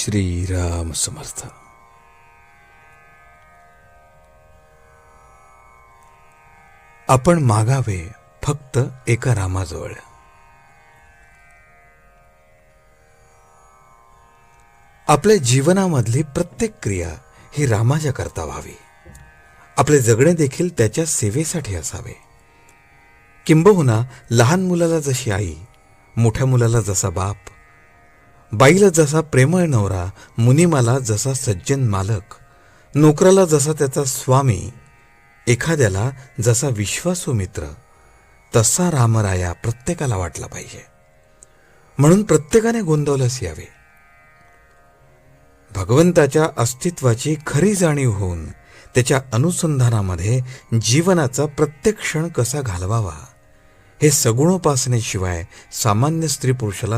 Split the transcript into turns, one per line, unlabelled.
श्रीराम समर्थ। आपण मागावे फक्त एका रामाजवळ। आपल्या जीवनामधली प्रत्येक क्रिया ही रामाच्या करता व्हावी। आपले जगणे देखील त्याच्या सेवेसाठी असावे। किंबहुना लहान मुलाला जशी आई मोठ्या मुलाला जसा बाप बाईला जसा प्रेमळ नवरा मुनिमाला जसा सज्जन मालक नोकराला जसा त्याचा स्वामी एखाद्याला जसा विश्वासू मित्र तसा रामराया प्रत्येकाला वाटला पाहिजे. म्हणून प्रत्येकाने गोंदवल्यास यावे. भगवंताच्या अस्तित्वाची खरी जाणीव होऊन त्याच्या अनुसंधानामध्ये जीवनाचा प्रत्येक क्षण कसा घालवावा हे सगुणोपासनेशिवाय सामान्य स्त्री पुरुषाला